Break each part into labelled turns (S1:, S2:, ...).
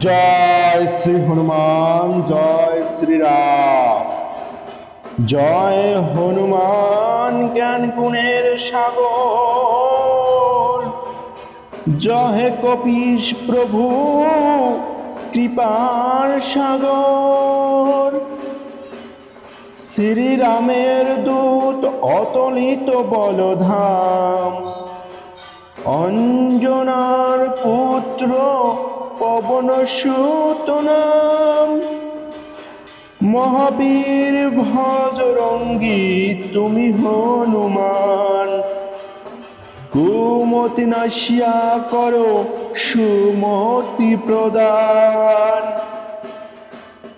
S1: জয় শ্রী হনুমান, জয় শ্রীরাম জয় হনুমান জ্ঞান গুণের সাগর। জয় কপিস প্রভু, কৃপার সাগর। শ্রীরামের দূত অতলিত বলধাম। অঞ্জনার পুত্র পবন সুত নাম মহাবীর ভজরঙ্গী তুমি হনুমান। কুমতি নাশিয়া করো, সুমতি প্রদান।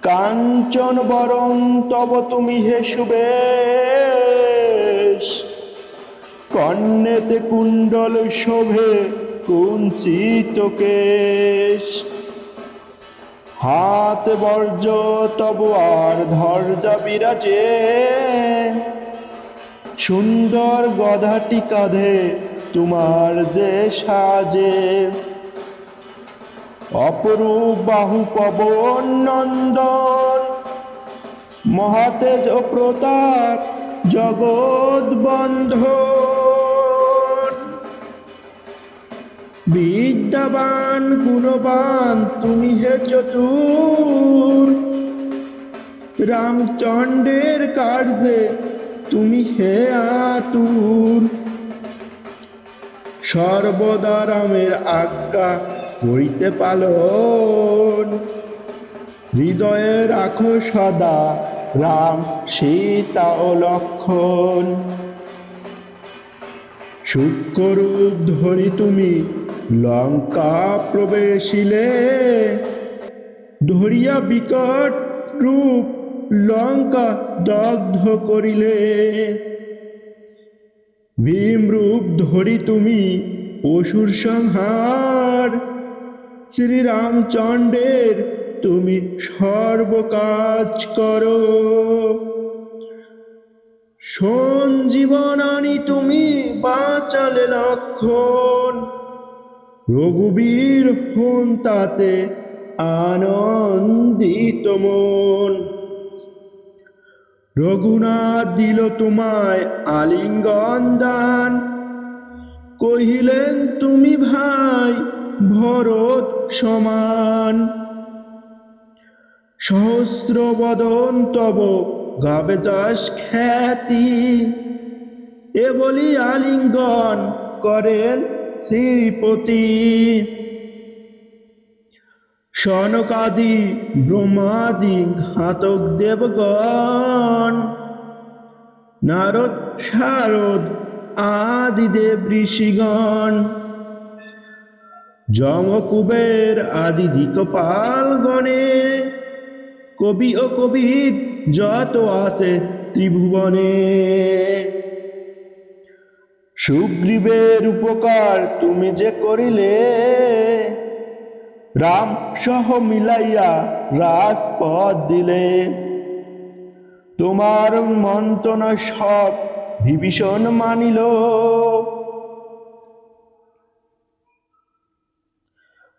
S1: কাঞ্চন বরং তব তুমি হে সুবেশ। কর্ণেতে কুণ্ডল শোভে কুঞ্চিত কেশ। হাত বর্জ তব আর ধর্জা বিরাজে। সুন্দর গধাটি কাঁধে, তোমার যে সাজে। অপরূপ বাহু পবন নন্দন, মহাতেজ প্রতাপ, জগৎ বন্ধন। বিদ্যাবান গুণবান, তুমি হে চতুর। রামচন্দ্রের কার্যে তুমি হে আতুর। সর্বদা রামের আজ্ঞা করিতে পালন। হৃদয়ে রাখো সদা রাম, সীতা ও লক্ষণ। সূক্ষ্মরূপ ধরি তুমি লঙ্কা প্রবেশিলে ধরিয়া বিকট রূপ লঙ্কা দগ্ধ করিলে। ভীম রূপ ধরি তুমি অসুর সংহার, শ্রীরামচন্দ্রের তুমি সর্বকাজ করো। সঞ্জীবনানি তুমি বাঁচালে লক্ষণ রঘুবীর হন তাতে আনন্দিত মন। রঘুনাথ দিল তোমায় আলিঙ্গন দান। কহিলেন, তুমি ভাই ভরত সমান। সহস্র বদন তব গাবে যশ খ্যাতি। এ বলি আলিঙ্গন করেন শ্রীপতি। সনকাদি ব্রহ্মাদি ঘাতক দেবগণ, নারদ, শারদ আদি দেব ঋষিগণ, যমকুবের আদি দিকপাল গণে কবি ও কবিদ যত আছে ত্রিভুবনে। সুগ্রীবের উপকার তুমি যে করিলে রাম সহ মিলাইয়া রাজপথ দিলে। তোমার মন্ত্রণা সব বিভীষণ মানিল।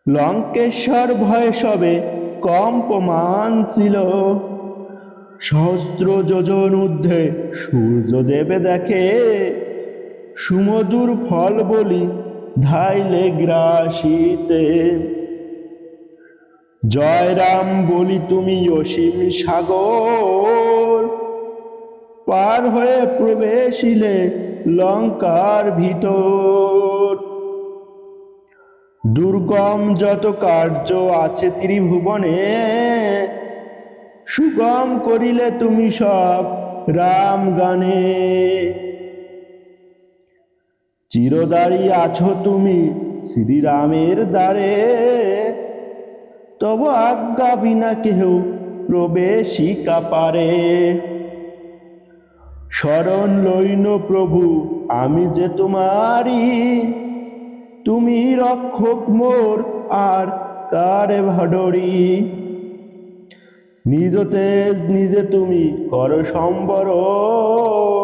S1: লঙ্কেশ্বর ভয়ে সবে কম্পমান ছিল। সহস্র যোজন ঊর্ধ্বে সূর্যদেবে দেখে সুমধুর ফল বলি, ধাইলে গ্রাসিতে। জয় রাম বলি, তুমি অসীম সাগর। পার হয়ে প্রবেশিলে লঙ্কার ভিতর। দুর্গম যত কার্য আছে ত্রিভুবনে, সুগম করিলে তুমি সব রাম গানে। চিরদারি আছো তুমি শ্রীরামের দ্বারে। তব আজ্ঞা বিনা কেহ প্রবেশিকা পারে। শরণ লইন প্রভু, আমি যে তোমারি তুমি রক্ষক মোর, আর কারে ভাডরি? নিজ তেজ নিজে তুমি কর সম্বরণ।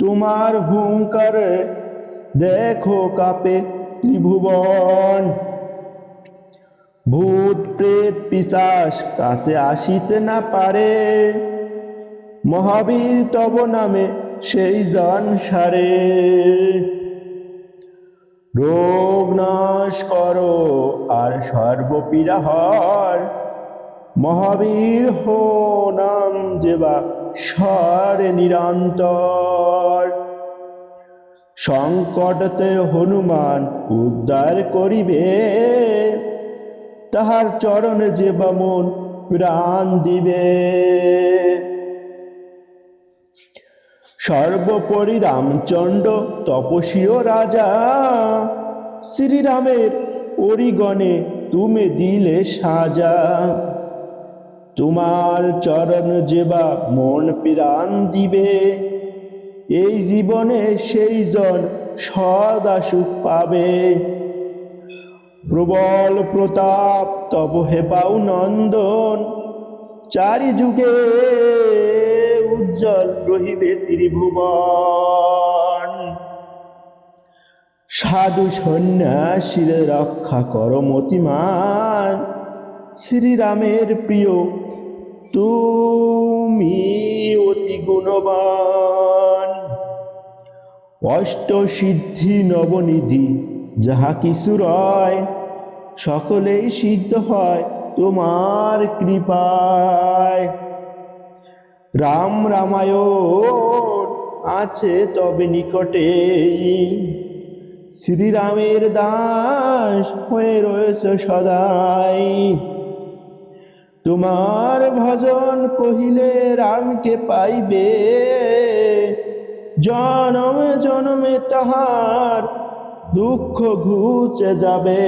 S1: তোমার হুঙ্কারে দেখো কাপে ত্রিভুবন। ভূত, প্রেত পিশাস কাছে আসিতে না পারে। মহাবীর তব নামে সেই জন সারে। রোগ নাশ করো আর সর্বপীড়া হর। মহাবীর হো নাম যেবা স্বরে নিরন্তর। সংকটতে হনুমান উদ্ধার করিবে। তাহার চরণে যে বামন প্রাণ দিবে। সর্বোপরি রামচন্দ্র তপসীয় রাজা, শ্রীরামের অরিগণে তুমি দিলে সাজা। তোমার চরণ যেবা মন প্রাণ দিবে। এই জীবনে সেই জন সদা সুখ পাবে। প্রবল প্রতাপ, তব হেবাউ নন্দন। চারি যুগে উজ্জ্বল রহিবে ত্রিভুবন। সাধু সন্ন্যাসীর রক্ষা কর মতিমান। শ্রীরামের প্রিয়, তুমি অতি গুণবান। অষ্ট সিদ্ধি নবনিধি, যাহা কিছু রয়, সকলেই সিদ্ধ হয় তোমার কৃপায়। রাম রামায়ণ আছে তবে নিকটে শ্রীরামের দাস হয়ে রয়েছে সদাই। তোমার ভজন কহিলে রামকে পাইবে। জনমে জনমে তাহার দুঃখ ঘুচে যাবে।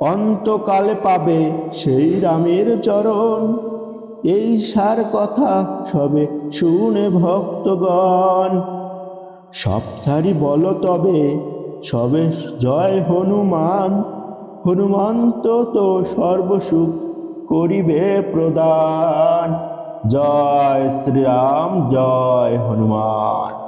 S1: অন্তকালে পাবে সেই রামের চরণ। এই সার কথা সবে শুনে ভক্তগণ। সব সারি বলো তবে, সবে জয় হনুমান। হনুমন্ত তো সর্বসুখ করিবে প্রদান। জয় শ্রীরাম জয় হনুমান।